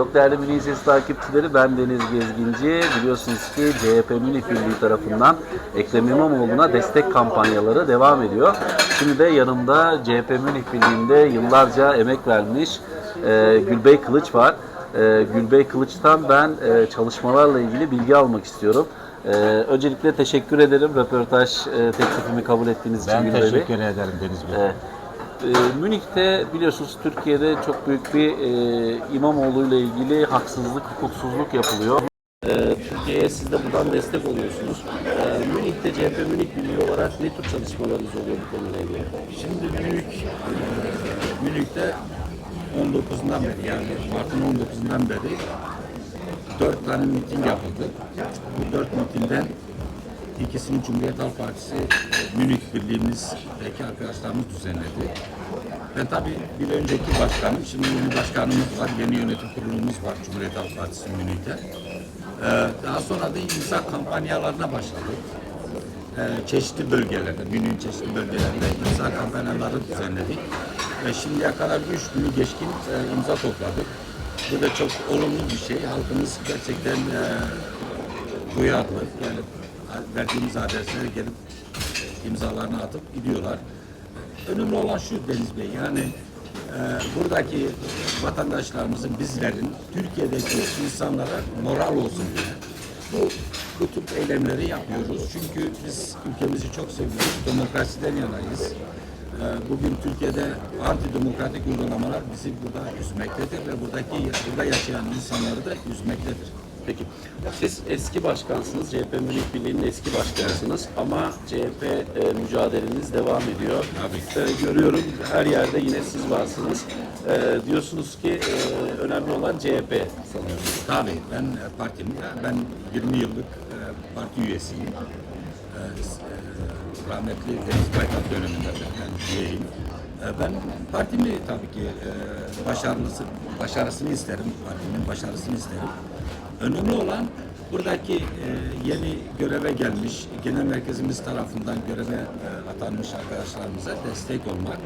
Çok değerli Münih Sesi takipçileri ben Deniz Gezginci. Biliyorsunuz ki CHP Münih Birliği tarafından Ekrem İmamoğlu'na destek kampanyaları devam ediyor. Şimdi de yanımda CHP Münih Birliği'nde yıllarca emek vermiş e, Gülbey Kılıç var. E, Gülbey Kılıç'tan ben e, çalışmalarla ilgili bilgi almak istiyorum. E, öncelikle teşekkür ederim röportaj e, teklifimi kabul ettiğiniz için Ben Gülbey Bey. teşekkür ederim Deniz Bey. Evet. Ee, Münih'te biliyorsunuz Türkiye'de çok büyük bir e, İmamoğlu ile ilgili haksızlık, hukuksuzluk yapılıyor. Ee, Türkiye'ye siz de buradan destek oluyorsunuz. Ee, Münih'te CHP Münih Birliği olarak ne tür çalışmalarınız oluyor bu konuyla ilgili? Şimdi Münih, Münih'te 19'undan beri yani Mart'ın 19'undan beri dört tane miting yapıldı. Bu dört mitingden ikisini Cumhuriyet Halk Partisi e, Münih Birliğimizdeki arkadaşlarımız düzenledi. Ben tabii bir önceki başkanım, şimdi yeni başkanımız var, yeni yönetim kurulumuz var Cumhuriyet Halk Partisi Münih'te. Ee, daha sonra da imza kampanyalarına başladık e, çeşitli bölgelerde, Münih'in çeşitli bölgelerinde imza kampanyaları düzenledik. Ve şimdiye kadar 3 günü geçkin e, imza topladık. Bu da çok olumlu bir şey. Halkımız gerçekten e, duyarlı. Yani verdiğimiz adreslere gelip imzalarını atıp gidiyorlar. Önemli olan şu Deniz Bey, yani e, buradaki vatandaşlarımızın, bizlerin, Türkiye'deki insanlara moral olsun diye bu, bu tip eylemleri yapıyoruz. Çünkü biz ülkemizi çok seviyoruz, demokrasiden yanayız. E, bugün Türkiye'de antidemokratik uygulamalar bizi burada üzmektedir ve buradaki burada yaşayan insanları da üzmektedir. Peki. Siz eski başkansınız, CHP Münih Birliği'nin eski başkanısınız ama CHP e, mücadeleniz devam ediyor. Tabii. E, görüyorum her yerde yine siz varsınız. E, diyorsunuz ki e, önemli olan CHP sanıyorum. Tabii ben e, partim, ben 20 yıllık e, parti üyesiyim. E, e, rahmetli Deniz Baykan döneminde de ben üyeyim. E, ben partimi tabii ki e, başarısını isterim, partimin başarısını isterim. Önemli olan buradaki e, yeni göreve gelmiş, genel merkezimiz tarafından göreve e, atanmış arkadaşlarımıza destek olmak.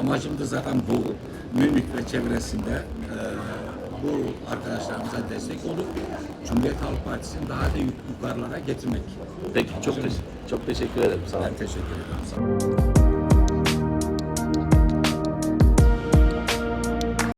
Amacım da zaten bu. Münih ve çevresinde e, bu arkadaşlarımıza destek olup Cumhuriyet Halk Partisi'ni daha da yuk- yukarılara getirmek. Peki çok, teş- çok teşekkür ederim. Sağ olun. Ben teşekkür ederim. Sağ olun.